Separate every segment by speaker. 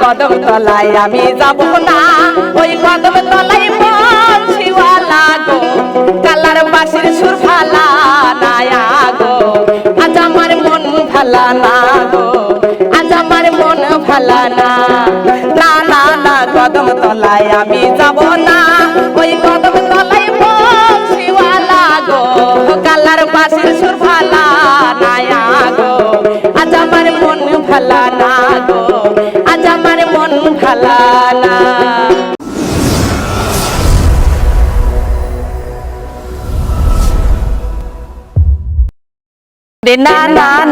Speaker 1: কদম আমি যাব না ওই কদম গো কালার বাসির সুর ফালা নায়া গো আজ আমার মন ভালা না গো আজ আমার মন ভালা না না না না কদম তলায় আমি যাব না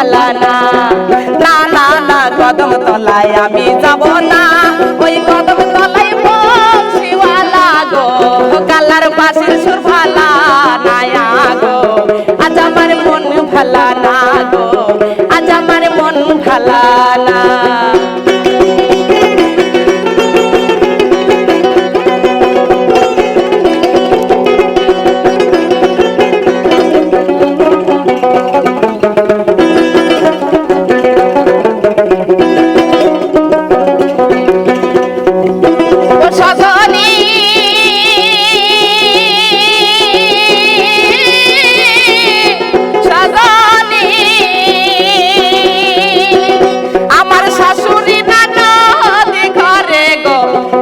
Speaker 1: মন না না না না কদম তলায় আমি যাব না। ওই কদম তলায় বংশীওয়ালা গো, কালার বাসির সুরফালা নায়া গো। আজ আমার মন ভালা না গো, আজ আমার মন ভালা না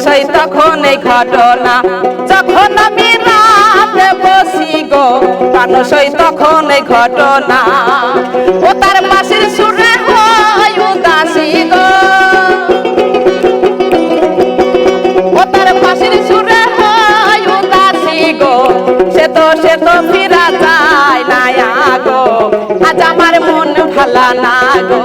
Speaker 1: মানুষই তখন এই ঘটনা। যখন আমি রাতে বসি গো মানুষই তখন এই ঘটনা। ও তার পাশের সুরে হয় উদাসী গো। ও তার পাশের সুরে হয় উদাসী গো। সে তো সে তো ফিরা যায় না গো। আজ আমার মন ভালা না গো।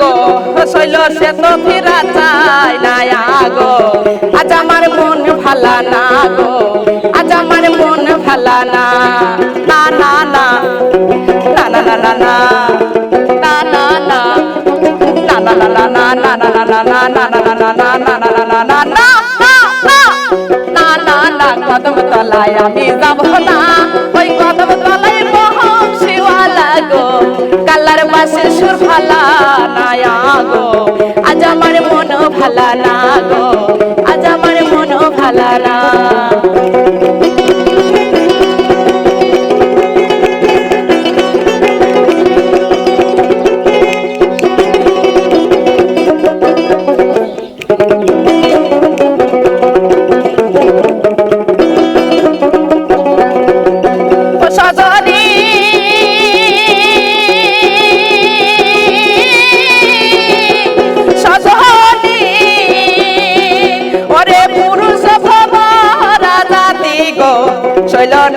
Speaker 1: গো শৈল সে তো ফিরা চাই না গো আজ আমার মন ভালা না গো আজ আমার মন ভালা না না না না না না না না না কদম তলায় আমি যাব না ওই কদম তলায় বংশীওয়ালা গো কালার পাশে সুর ভালা না গো। আজ আমার মন ভালা না গো। আজ আমার মন ভালা না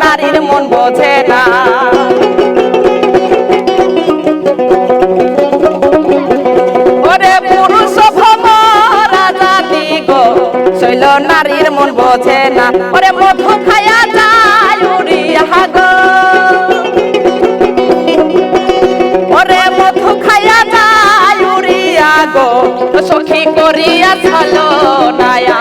Speaker 1: নারীর মন বোঝে না। ওরে পুরুষ রাজা দিগ শৈল নারীর মন বোঝে না। ওরে মধু খায়া যায় উড়িয়া গো। ওরে মধু খায়া যায় উড়িয়া গো সখী করিয়া ছলো নায়া। গো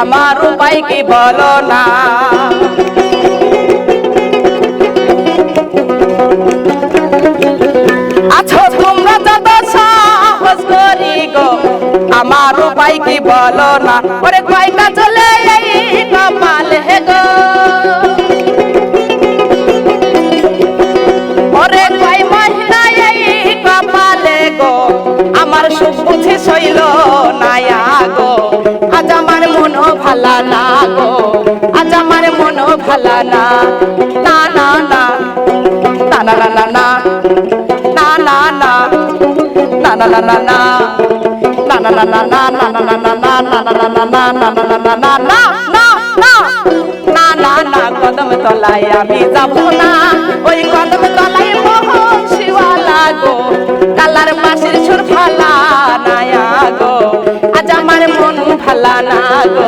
Speaker 1: আমার উপায় কি বলো না? আছো তোমরা যত সাহস করি গো, আমার উপায় কি বলো না? ওরে কয়টা চলে এই কপাল হে গো? ওরে কয় মহিলা এই কপালে গো, আমার সুখ বুঝি সইল নায়া না ওই কদম তলায় গো কালার পাশের সুর ফালা নায়া গো আজ আমার মন ভালা না গো